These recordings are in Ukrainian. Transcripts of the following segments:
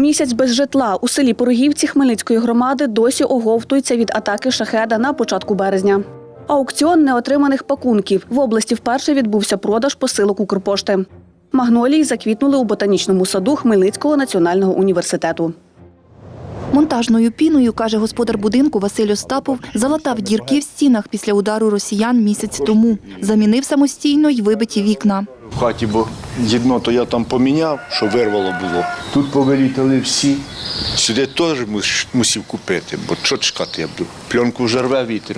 Місяць без житла у селі Порогівці Хмельницької громади досі оговтується від атаки шахеда на початку березня. Аукціон неотриманих пакунків. В області вперше відбувся продаж посилок Укрпошти. Магнолії заквітнули у ботанічному саду Хмельницького національного університету. Монтажною піною, каже господар будинку Василь Остапов, залатав дірки в стінах після удару росіян місяць тому. Замінив самостійно й вибиті вікна. В хаті, бо єдно то я там поміняв, що вирвало було. Тут повилітали всі. Сюди теж мус- мусив купити, бо що чекати я буду. Пленку вже рве вітер.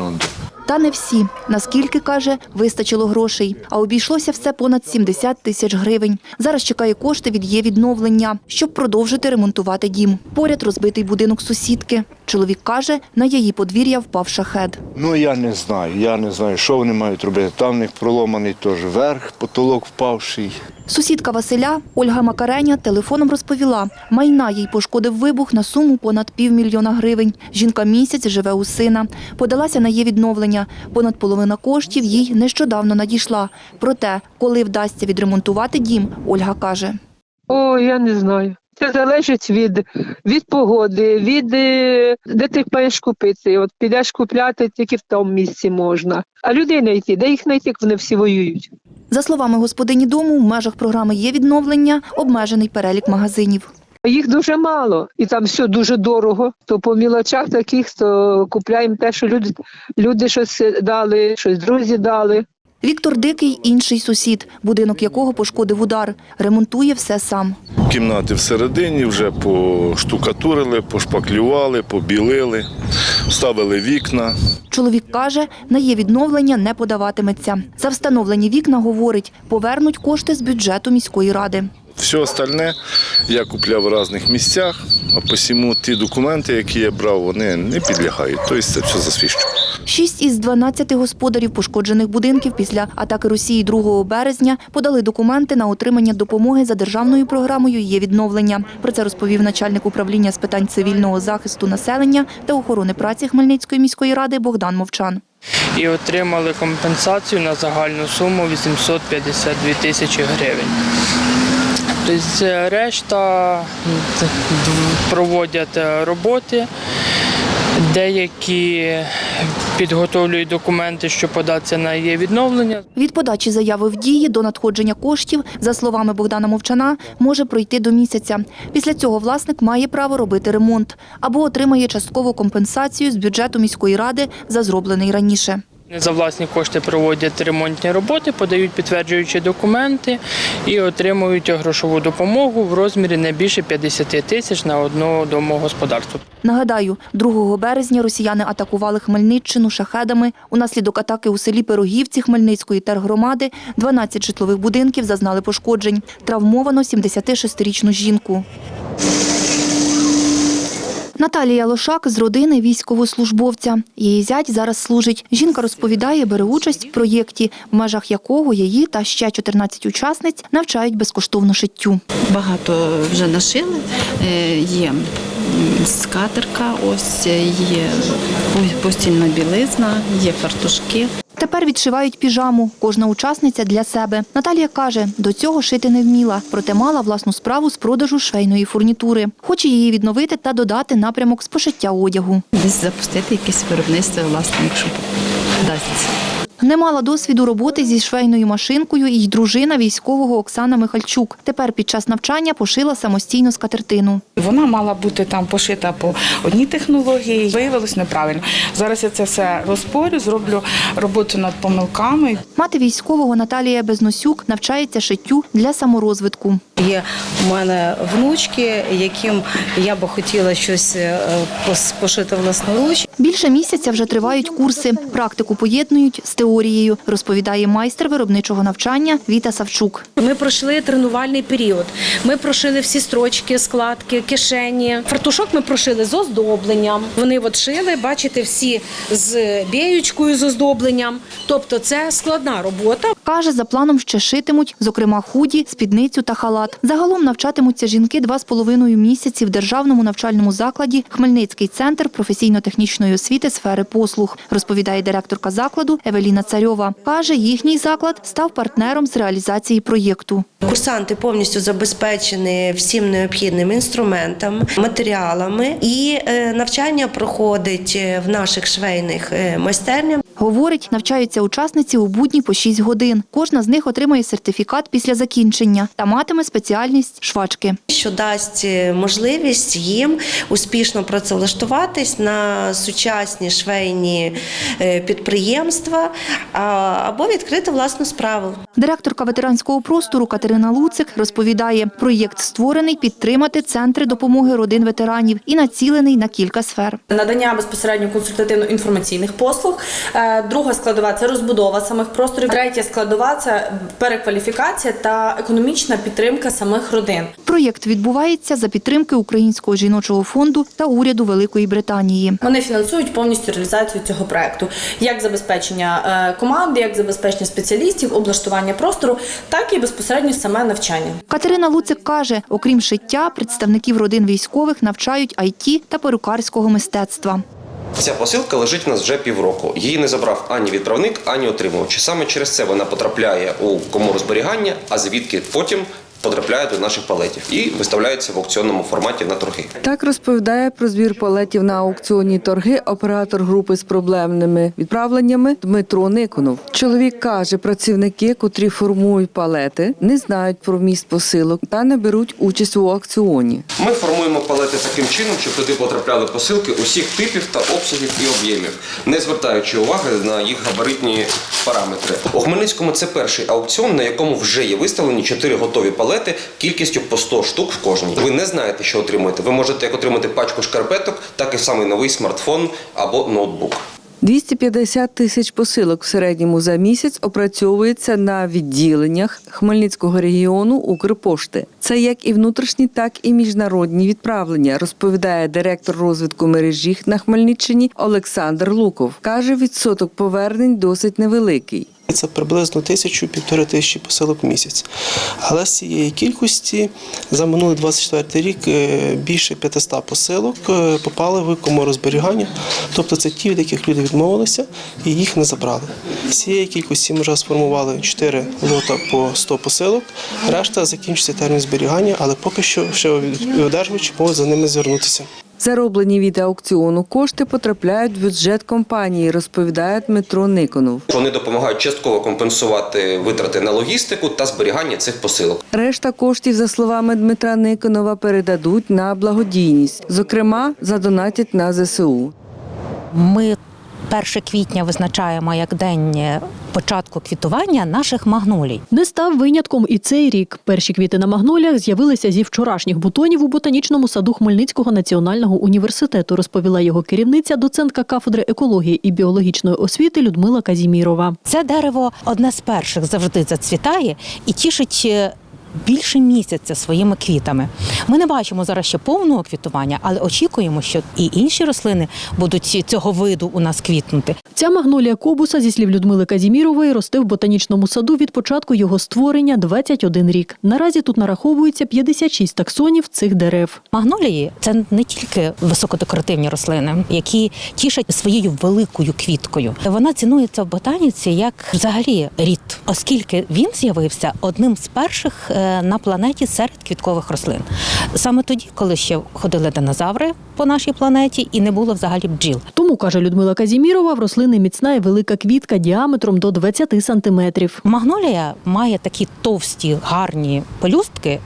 Та не всі. Наскільки, каже, вистачило грошей. А обійшлося все понад 70 тисяч гривень. Зараз чекає кошти від є відновлення, щоб продовжити ремонтувати дім. Поряд розбитий будинок сусідки. Чоловік каже, на її подвір'я впав шахед. Ну я не знаю, я не знаю, що вони мають робити. Там в них проломаний теж верх, потолок впавший. Сусідка Василя Ольга Макареня телефоном розповіла, майна їй пошкодив вибух на суму понад півмільйона гривень. Жінка місяць живе у сина. Подалася на її відновлення. Понад половина коштів їй нещодавно надійшла. Проте, коли вдасться відремонтувати дім, Ольга каже. О, я не знаю. Це залежить від, від погоди, від е, де ти маєш купити. От підеш купляти тільки в тому місці можна. А людей знайти, де їх знайти, вони всі воюють. За словами господині дому, в межах програми є відновлення, обмежений перелік магазинів. Їх дуже мало, і там все дуже дорого. То по мілочах таких, то купляємо те, що люди, люди щось дали, щось друзі дали. Віктор Дикий – інший сусід, будинок якого пошкодив удар. Ремонтує все сам. Кімнати всередині вже поштукатурили, пошпаклювали, побілили, вставили вікна. Чоловік каже, на є відновлення не подаватиметься. За встановлені вікна, говорить, повернуть кошти з бюджету міської ради. Все остальне я купляв в різних місцях, а посіму ті документи, які я брав, вони не підлягають. Тобто це все засвідчу. Шість із 12 господарів пошкоджених будинків після атаки Росії 2 березня подали документи на отримання допомоги за державною програмою «Є відновлення». Про це розповів начальник управління з питань цивільного захисту населення та охорони праці Хмельницької міської ради Богдан Мовчан. і отримали компенсацію на загальну суму 852 тисячі гривень. Тобто е, решта проводять е, роботи, деякі підготовлюють документи, щоб податися на її відновлення. Від подачі заяви в дії до надходження коштів, за словами Богдана Мовчана, може пройти до місяця. Після цього власник має право робити ремонт або отримає часткову компенсацію з бюджету міської ради за зроблений раніше. За власні кошти проводять ремонтні роботи, подають підтверджуючі документи і отримують грошову допомогу в розмірі не більше 50 тисяч на одного домогосподарство. Нагадаю, 2 березня росіяни атакували Хмельниччину шахедами. Унаслідок атаки у селі Пирогівці Хмельницької тергромади 12 житлових будинків зазнали пошкоджень. Травмовано 76-річну жінку. Наталія Лошак з родини військовослужбовця. Її зять зараз служить. Жінка розповідає, бере участь в проєкті, в межах якого її та ще 14 учасниць навчають безкоштовно шиттю. Багато вже нашили. Е, Є скатерка, ось є постільна білизна, є фартушки. Тепер відшивають піжаму. Кожна учасниця для себе. Наталія каже, до цього шити не вміла, проте мала власну справу з продажу швейної фурнітури. Хоче її відновити та додати напрямок з пошиття одягу. Десь запустити якесь виробництво, власне, якщо вдасться. Не мала досвіду роботи зі швейною машинкою і й дружина військового Оксана Михальчук. Тепер під час навчання пошила самостійно скатертину. Вона мала бути там пошита по одній технології. Виявилось неправильно. Зараз я це все розпорю, зроблю роботу над помилками. Мати військового Наталія Безносюк навчається шиттю для саморозвитку. Є у мене внучки, яким я би хотіла щось е, пошити власноруч. Більше місяця вже тривають курси. Практику поєднують з теорією, розповідає майстер виробничого навчання Віта Савчук. Ми пройшли тренувальний період. Ми прошили всі строчки, складки, кишені. Фартушок ми прошили з оздобленням. Вони от шили, бачите, всі з біючкою з оздобленням. Тобто це складна робота. Каже, за планом ще шитимуть, зокрема худі, спідницю та халат. Загалом навчатимуться жінки два з половиною місяці в державному навчальному закладі Хмельницький центр професійно-технічної освіти сфери послуг, розповідає директорка закладу Евеліна Царьова. Каже, їхній заклад став партнером з реалізації проєкту. Курсанти повністю забезпечені всім необхідним інструментом, матеріалами, і е, навчання проходить е, в наших швейних е, майстернях. Говорить, навчаються учасниці у будні по 6 годин. Кожна з них отримає сертифікат після закінчення та матиме спеціальність швачки. що дасть е, можливість їм успішно працевлаштуватись на сучасні швейні е, підприємства або відкрити власну справу. Директорка ветеранського простору Катерина Луцик розповідає, проєкт створений підтримати центри допомоги родин ветеранів і націлений на кілька сфер. Надання безпосередньо консультативно-інформаційних послуг. Е, Друга складова це розбудова самих просторів. Третя складова це перекваліфікація та економічна підтримка самих родин. Проєкт відбувається за підтримки Українського жіночого фонду та уряду Великої Британії. Вони фінансують повністю реалізацію цього проекту, як забезпечення е, команди, як забезпечення спеціалістів, облаштування простору, так і безпосередньо саме навчання. Катерина Луцик каже, окрім шиття, представників родин військових навчають IT та перукарського мистецтва. Ця посилка лежить у нас вже півроку. Її не забрав ані відправник, ані отримувач. Саме через це вона потрапляє у комору зберігання, а звідки потім потрапляє до наших палетів і виставляється в аукціонному форматі на торги. Так розповідає про збір палетів на аукціонні торги оператор групи з проблемними відправленнями Дмитро Никонов. Чоловік каже, працівники, котрі формують палети, не знають про вміст посилок та не беруть участь у аукціоні. Ми формуємо палети таким чином, щоб туди потрапляли посилки усіх типів та обсягів і об'ємів, не звертаючи уваги на їх габаритні параметри. У Хмельницькому це перший аукціон, на якому вже є виставлені чотири готові палети кількістю по 100 штук в кожній. Ви не знаєте, що отримуєте. Ви можете як отримати пачку шкарпеток, так і самий новий смартфон або ноутбук. 250 тисяч посилок в середньому за місяць опрацьовується на відділеннях Хмельницького регіону Укрпошти. Це як і внутрішні, так і міжнародні відправлення, розповідає директор розвитку мережі на Хмельниччині Олександр Луков. Каже, відсоток повернень досить невеликий. Це приблизно тисячу півтори тисячі посилок в місяць. Але з цієї кількості за минулий 24 рік е, більше 500 посилок е, попали в комору зберігання. Тобто це ті, від яких люди відмовилися і їх не забрали. З цієї кількості ми вже сформували 4 лота по 100 посилок. Решта закінчиться термін зберігання, але поки що ще одержувачі можуть за ними звернутися. Зароблені від аукціону кошти потрапляють в бюджет компанії, розповідає Дмитро Никонов. Вони допомагають частково компенсувати витрати на логістику та зберігання цих посилок. Решта коштів, за словами Дмитра Никонова, передадуть на благодійність. Зокрема, задонатять на ЗСУ. Ми 1 квітня визначаємо як день початку квітування наших магнолій. Не став винятком і цей рік. Перші квіти на магноліях з'явилися зі вчорашніх бутонів у ботанічному саду Хмельницького національного університету, розповіла його керівниця, доцентка кафедри екології і біологічної освіти Людмила Казімірова. Це дерево одне з перших завжди зацвітає і тішить. Більше місяця своїми квітами. Ми не бачимо зараз ще повного квітування, але очікуємо, що і інші рослини будуть цього виду у нас квітнути. Ця магнолія кобуса, зі слів Людмили Казімірової, росте в ботанічному саду від початку його створення 21 рік. Наразі тут нараховується 56 таксонів цих дерев. Магнолії це не тільки високодекоративні рослини, які тішать своєю великою квіткою. Вона цінується в ботаніці як взагалі рід, оскільки він з'явився одним з перших е, на планеті серед квіткових рослин. Саме тоді, коли ще ходили динозаври по нашій планеті, і не було взагалі бджіл. Тому, каже Людмила Казімірова, в рослини міцна і велика квітка діаметром до 20 сантиметрів. Магнолія має такі товсті, гарні пелюстки.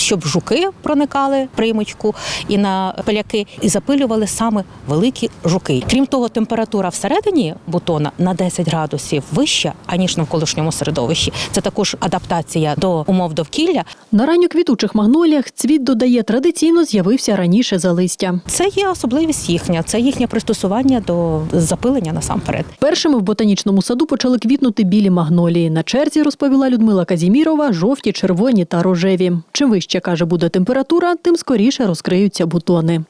Щоб жуки проникали приймочку і на пиляки, і запилювали саме великі жуки. Крім того, температура всередині бутона на 10 градусів вища аніж навколишньому середовищі. Це також адаптація до умов довкілля. На ранньоквітучих магноліях цвіт додає традиційно з'явився раніше за листя. Це є особливість їхня, це їхнє пристосування до запилення насамперед. Першими в ботанічному саду почали квітнути білі магнолії. На черзі розповіла Людмила Казімірова, жовті, червоні та рожеві. Чим вище каже буде температура, тим скоріше розкриються бутони.